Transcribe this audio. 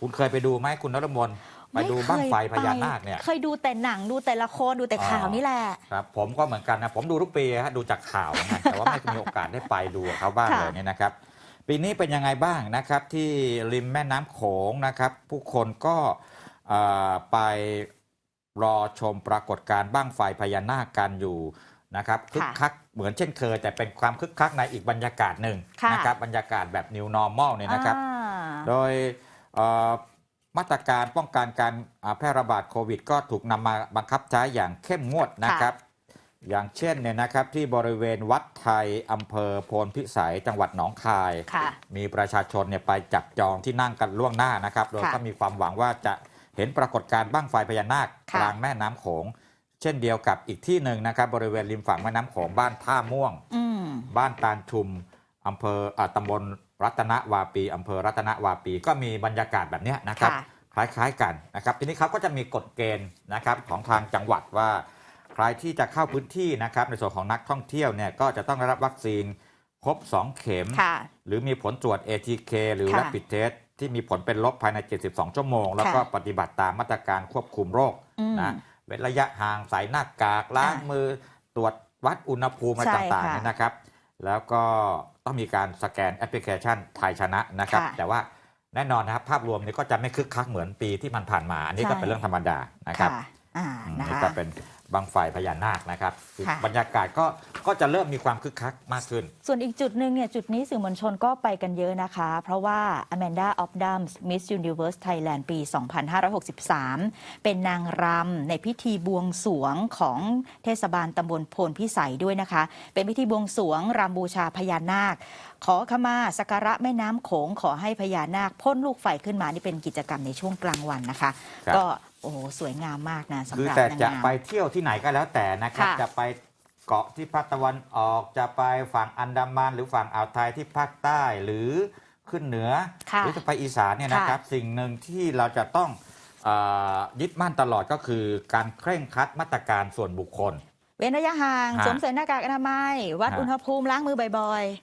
คุณเคยไปดูไหมคุณนรมนไปดูบ้างไฟพญานาคเนี่ยเคยดูแต่หนังดูแต่ละครดูแต่ข่าวนี่แหละครับผมก็เหมือนกันนะผมดูทุกปีฮะดูจากข่าวนะแต่ว่าไม่มีโอกาสได้ไปดูกับเขาบ้างค่ะเลยเนี่ยนะครับ ปีนี้เป็นยังไงบ้างนะครับ ที่ริมแม่น้ำโขงนะครับ ผู้คนก็เอ่อไปรอชมปรากฏการณ์บ้างไฟพญานาคกันอยู่นะครับคึกคักเหมือนเช่นเคย แต่เป็นความคึกคักในอีกบรรยากาศหนึ่งค่ะนะครับบรรยากาศแบบ new normal เนี่ยนะครับอ่าโดยเอ่อ มาตรการป้องกันการอ่าแพร่ระบาดโควิด ก็ถูกนำมาบังคับใช้อย่างเข้มงวดนะครับ อย่างเช่นเนี่ยนะครับที่บริเวณวัดไทยอำเภอโพนพิสัยจังหวัดหนองคายค่ะมีประชาชนเนี่ยไปจับจองที่นั่งกันล่วงหน้านะครับโดยค่ะก็มีความหวังว่าจะเห็นปรากฏการณ์บ้างไฟพญานาคค่ะกลางแม่น้ำโขงเช่นเดียวกับอีกที่หนึ่งนะครับบริเวณริมฝั่งแม่น้ำโขงบ้านท่าม่วงอืมบ้านตาลชุม อำเภออ่าตำบลรัตนวาปีอำเภอรัตนวาปี ก็มีบรรยากาศแบบเนี้ยนะครับค่ะคล้ายๆกันนะครับ ทีนี้เขาก็จะมีกฎเกณฑ์นะครับของทางจังหวัดว่า ใครที่จะเข้าพื้นที่นะครับ ในส่วนของนักท่องเที่ยวเนี่ยก็จะต้องได้รับวัคซีนครบ 2 เข็มค่ะหรือมีผลตรวจ ATK หรือค่ะ Rapid Test ที่มีผลเป็นลบภายใน 72 ชั่วโมง แล้วก็ค่ะปฏิบัติตามมาตรการควบคุมโรคอืมนะเว้นระยะห่างใส่หน้ากากล้างอะมือตรวจวัดอุณหภูมิอะไรใช่ต่างๆค่ะเนี่ยนะครับ แล้วก็ ต้องมีการสแกนแอปพลิเคชันไทยชนะนะครับค่ะแต่ว่าแน่นอนนะครับภาพรวมนี้ก็จะไม่คึกคักเหมือนปีที่มันผ่านมา อันนี้ก็ใช่เป็นเรื่องธรรมดานะครับค่ะอ่าอืมนะนี่คะก็เป็น บังไฟพญานาคนะครับค่ะ บรรยากาศก็ก็จะเริ่มมีความคึกคักมากขึ้น ส่วนอีกจุดหนึ่งเนี่ยจุดนี้สื่อมวลชนก็ไปกันเยอะนะคะ เพราะว่า Amanda of Dams Miss Universe Thailand ปี 2563 เป็นนางรำในพิธีบวงสรวงของเทศบาลตำบลโพนพิสัยด้วยนะคะ เป็นพิธีบวงสรวงรำบูชาพญานาค ขอขมาสักการะแม่น้ำโขงขอให้พญานาคพ่นลูกไฟขึ้นมานี่เป็นกิจกรรมในช่วงกลางวันนะคะ ครับ ก็ โอ้โหสวยงามมากนะสำคือหรับแต่นางจะงาม ไปเที่ยวที่ไหนก็แล้วแต่นะครับ ค่ะ จะไปเกาะที่ภาคตะวันออกจะไปฝั่งอันดามันหรือฝั่งอ่าวไทยที่ภาคใต้หรือขึ้นเหนือ ค่ะ หรือจะไปอีสานเนี่ยนะครับ สิ่งหนึ่งที่เราจะต้องเออยึดมั่นตลอดก็คือการเคร่งครัดมาตรการส่วนบุคคล เว้นระยะห่างฮะสวมใส่หน้ากากอนามัย วัดฮะ อุณหภูมิล้างมือบ่อย